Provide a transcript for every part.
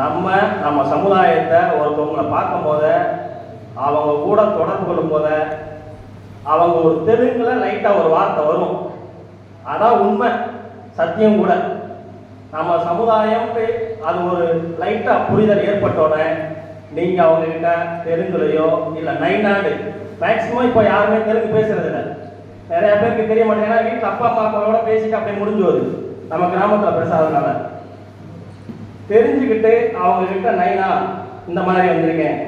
நம்ம நம்ம சமுதாயத்தை ஒருத்தவங்களை பார்க்கும் போத அவங்க கூட தொடர்பு கொள்ளும் போத அவங்க ஒரு தெலுங்குல லைட்டாக ஒரு வார்த்தை வரும். அதான் உண்மை. சத்தியம் கூட. நம்ம சமுதாயம் அது ஒரு லைட்டாக புரிதல் ஏற்பட்டோடனே நீங்கள் அவங்கக்கிட்ட தெலுங்குலையோ இல்லை நைனாண்டு மேக்ஸிமம் இப்போ யாருமே தெலுங்கு பேசுறது இல்லை நிறைய பேருக்கு தெரிய மாட்டேங்குன்னா வீட்டில் அப்பா அம்மாக்களோட பேசிட்டு அப்படியே முடிஞ்சு வருது நம்ம கிராமத்தில் பேசாததுனால. தெரிஞ்சுக்கிட்டு அவங்க கிட்ட நைனா இந்த மாதிரி வந்திருக்கேன்.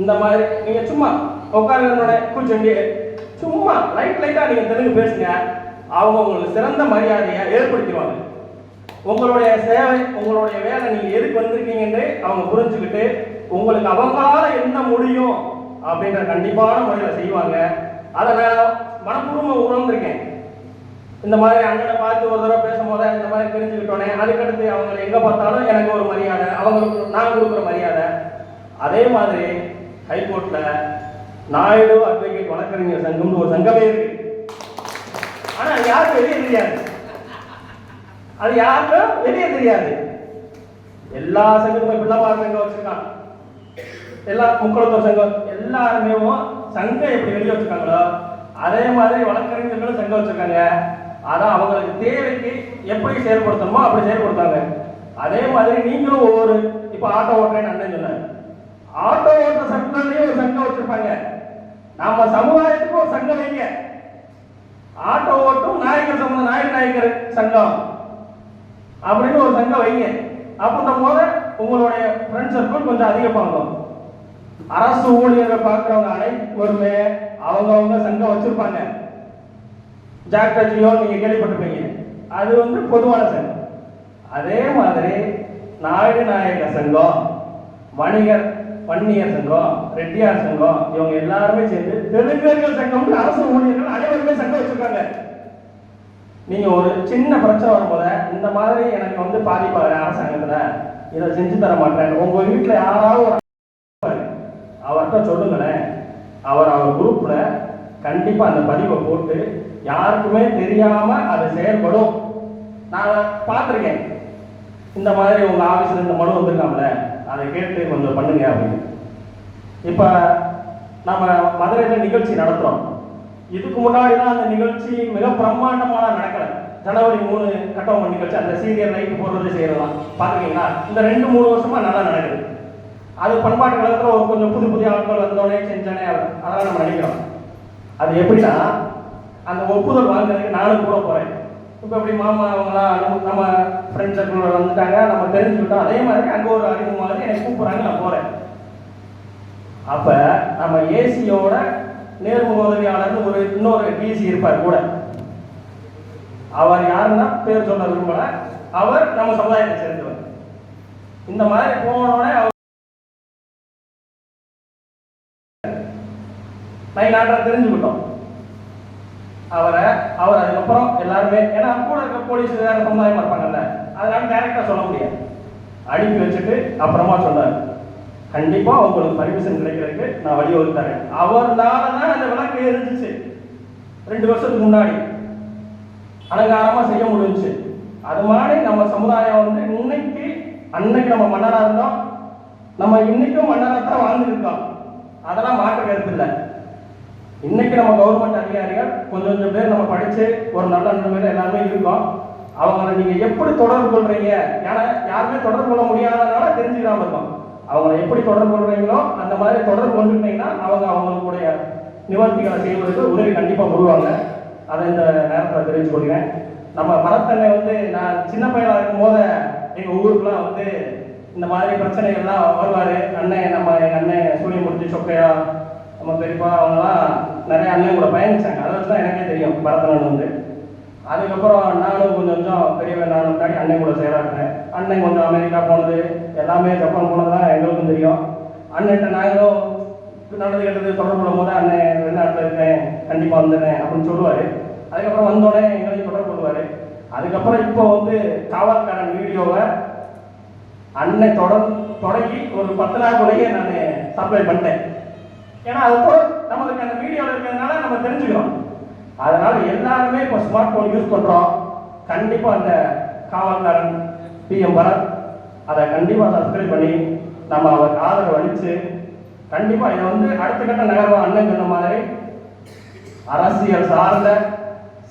இந்த மாதிரி நீங்க சும்மா உட்காருங்களோட கூச்சண்டி சும்மா லைட் லைட்டா நீங்க தெலுங்கு பேசுங்க. அவங்க உங்களுக்கு சிறந்த மரியாதையை ஏற்படுத்திடுவாங்க. உங்களுடைய சேவை உங்களுடைய வேலை நீங்க எதுக்கு வந்திருக்கீங்கன்னு அவங்க புரிஞ்சுக்கிட்டு உங்களுக்கு அவங்களால என்ன முடியும் அப்படின்ற கண்டிப்பான முறையில் செய்வாங்க. அதை நான் மனப்பூர்வமாக உணர்ந்திருக்கேன். இந்த மாதிரி அண்ணனை பார்த்து ஒரு தடவை பேசும்போது இந்த மாதிரி பிரிஞ்சுக்கிட்டோன்னே அதுக்கடுத்து அவங்க எங்கே பார்த்தாலும் எனக்கு ஒரு மரியாதை அவங்களுக்கு நான் கொடுக்குற மரியாதை. அதே மாதிரி ஹைகோர்ட்டில் நாயுடு அட்வொகேட் வழக்கறிஞர் சங்கம்னு ஒரு சங்கமே இருக்கு. ஆனால் அது யாருக்கும் வெளியே தெரியாது. அது யாருக்கும் வெளியே தெரியாது. எல்லா சங்கமும் பிள்ளைமார் சங்கம் வச்சுருக்காங்க. எல்லா முக்குளத்தூர் சங்கம் எல்லாருமே சங்கம் எப்படி வெளியே வச்சுருக்காங்களோ அதே மாதிரி வழக்கறிஞர்களும் சங்கம் வச்சுருக்காங்க. அதான் அவங்களுக்கு தேவைக்கு எப்படி செயல்படுத்தணுமோ அப்படி செயல்படுத்தாங்க. அதே மாதிரி நீங்களும் ஒவ்வொரு இப்போ ஆட்டோ ஓட்டுறேன்னு அண்ணன் சொன்னார். ஆட்டோ ஓட்டுற சங்கம்லயே ஒரு சங்கம் வச்சிருப்பாங்க. நம்ம சமுதாயத்துக்கு ஒரு சங்கம் வைங்க. ஆட்டோ ஓட்டும் நாயக்கர் சம்பந்த நாயக் நாயக்கர் சங்கம் அப்படின்னு ஒரு சங்கம் வைங்க. அப்படின்ற போது உங்களுடைய ஃப்ரெண்ட் சர்க்கிள் கொஞ்சம் அதிகமாகும் அரசு ஊழியர்களை பார்க்குறவங்க அனைவருமே அவங்கவுங்க சங்கம் வச்சிருப்பாங்க. ஜாக்டஜியோ நீங்க கேள்விப்பட்டிருப்பீங்க. அது வந்து பொதுவான சங்கம். அதே மாதிரி நாயுடு நாயக சங்கம் வணிகர் வன்னியர் சங்கம் ரெட்டியார் சங்கம் இவங்க எல்லாருமே சேர்ந்து தெலுங்கர்கள் சங்கம் அரசு ஊழியர்கள் அனைவருமே சங்கம் வச்சிருக்காங்க. நீங்க ஒரு சின்ன பிரச்சனை வரும்போது இந்த மாதிரி எனக்கு வந்து பாதிப்பாரு அரசாங்கத்துல இதை செஞ்சு தர மாட்டேன். உங்க வீட்டுல யாராவது ஒரு அவர்கிட்ட சொல்லுங்களேன். அவர் அவர் குரூப்ல கண்டிப்பா அந்த பதிவை போட்டு யாருக்குமே தெரியாம அது செயல்படும். நான் பார்த்துருக்கேன். இந்த மாதிரி உங்க ஆபீஸ்ல இந்த மனு வந்திருக்காமல அதை கேட்டு கொஞ்சம் பண்ணுங்க அப்படின்னு. இப்ப நம்ம மதுரையில நிகழ்ச்சி நடத்துறோம். இதுக்கு முன்னாடி தான் அந்த நிகழ்ச்சி மிக பிரம்மாண்டமாக நடக்கல. ஜனவரி மூணு கட்டவங்க நிகழ்ச்சி அந்த சீரியல் லைட் போடுறது செய்யறதெல்லாம் பாத்துருக்கீங்களா இந்த ரெண்டு மூணு வருஷமா நல்லா நடக்குது. அது பண்பாட்டு கழகத்தில் கொஞ்சம் புது புதிய ஆட்கள் வந்தோடனே செஞ்சோடனே அதெல்லாம் நம்ம நினைக்கிறோம். அது எப்படின்னா அந்த ஒப்புதல் வாங்குறதுக்கு நானும் கூட போறேன். இப்போ இப்படி மாமா அவங்களாம் நம்ம- ஃப்ரெண்ட் சர்க்கிள் வந்துட்டாங்க நம்ம தெரிஞ்சுக்கிட்டோம் அதே மாதிரி அங்கே ஒரு அறிவு மாதிரி எனக்கு கூப்பிட்றாங்க நான் போறேன். அப்ப நம்ம ஏசியோட நேர்முக உதவியாளர்னு ஒரு இன்னொரு டிசி இருப்பார் கூட. அவர் யாருன்னா பேர் சொல்ல விரும்பல. அவர் நம்ம சமுதாயத்தை சேர்ந்தவர். இந்த மாதிரி போனோடனே அவர் நைன் தெரிஞ்சுக்கிட்டோம். அவரை அவர் அதுக்கப்புறம் எல்லாருமே ஏன்னா கூட இருக்க போலீஸ் வேற சமுதாயமா இருப்பாங்கல்ல அதனால டைரக்டா சொல்ல முடியாது. அனுப்பி வச்சுட்டு அப்புறமா சொன்னார் கண்டிப்பா உங்களுக்கு பர்மிஷன் கிடைக்கிறதுக்கு நான் வழிவகுத்து தரேன். அவர்னால தான் அந்த விளக்கு இருந்துச்சு ரெண்டு வருஷத்துக்கு முன்னாடி. அலங்காரமா செய்ய முடிஞ்சுச்சு. அது மாதிரி நம்ம சமுதாயம் வந்து இன்னைக்கு அன்னைக்கு நம்ம மன்னரா இருந்தோம். நம்ம இன்னைக்கும் மன்னராக தான் வாழ்ந்துருக்கோம் அதெல்லாம் மாற்று கருத்து இல்லை. இன்னைக்கு நம்ம கவர்மெண்ட் அதிகாரிகள் கொஞ்சம் கொஞ்சம் பேர் நம்ம படிச்சு ஒரு நல்ல நிலைமையில எல்லாருமே இருக்கோம். அவங்கள நீங்க எப்படி தொடர்பு கொள்றீங்க? ஏன்னா யாருமே தொடர்பு கொள்ள முடியாதனால தெரிஞ்சுக்காம இருக்கும். அவங்கள எப்படி தொடர்பு கொள்றீங்களோ அந்த மாதிரி தொடர்பு கொண்டுட்டீங்கன்னா அவங்க அவங்களுடைய நிவர்த்திகளை செய்வதற்கு உதவி கண்டிப்பா வருவாங்க. அதை இந்த நேரத்தில் தெரிவிச்சு கொள்கிறேன். நம்ம மரத்தண்ணை வந்து நான் சின்ன பையனா இருக்கும் போது எங்க ஊருக்குலாம் வந்து இந்த மாதிரி பிரச்சனைகள்லாம் வருவாரு. அண்ணன் நம்ம எங்க அண்ணன் சூரியமூர்த்தி சொக்கையா நம்ம பெரியப்பா அவங்கலாம் நிறைய அண்ணன் கூட பயணிச்சாங்க. அதை வச்சு தான் எனக்கே தெரியும் பரதநாடு வந்து. அதுக்கப்புறம் நானும் கொஞ்சம் கொஞ்சம் பெரியவன் நானும் முன்னாடி அண்ணன் கூட செயலாட்டினேன் அண்ணன் கொஞ்சம் அமெரிக்கா போனது எல்லாமே ஜப்பான் போனதுலாம் எங்களுக்கும் தெரியும். அண்ணன்ட்ட நாங்களும் நடந்து கெட்டது தொடர்பு கொள்ளும் போது அண்ணன் வெளிநாட்டில் இருக்கேன் கண்டிப்பாக வந்துடுறேன் அப்படின்னு சொல்லுவார். அதுக்கப்புறம் வந்தோடனே எங்களையும் தொடர்பு கொள்வார். அதுக்கப்புறம் இப்போ வந்து காவல்காரன் வீடியோவை அண்ணன் தொடர் தொடங்கி ஒரு பத்து நாள் நான் சப்ளை பண்ணிட்டேன். ஏன்னா அது கூட நம்மளுக்கு அந்த வீடியோவில் இருக்கிறதுனால நம்ம தெரிஞ்சுக்கிறோம். அதனால எல்லாருமே இப்போ ஸ்மார்ட் ஃபோன் யூஸ் பண்ணுறோம் கண்டிப்பாக அந்த காவல்காரன் பிஎம் பரத் அதை கண்டிப்பாக சப்ஸ்கிரைப் பண்ணி நம்ம அவருக்கு ஆதரவு அளித்து கண்டிப்பாக இதை வந்து அடுத்த கட்ட நகர்வா அண்ணன் சொன்ன மாதிரி அரசியல் சார்ந்த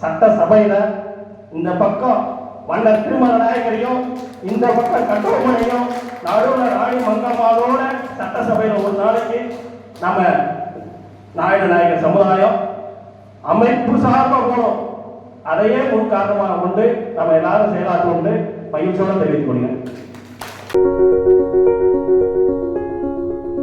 சட்டசபையில் இந்த பக்கம் வண்ண திருமண நாயகரையும் இந்த பக்கம் கட்டபொம்மனையும் நடுவில் ராணி மங்கம்மாவோட சட்டசபையில் ஒரு நாளைக்கு நம்ம நாயுடு நாயகர் சமுதாயம் அமைப்பு சார்பா போனோம் அதையே முன் காரணமாக கொண்டு நம்ம எல்லாரும் செயலாற்றுவோம் மகிழ்ச்சியோட தெரிவித்துக் கொள்கிறேன்.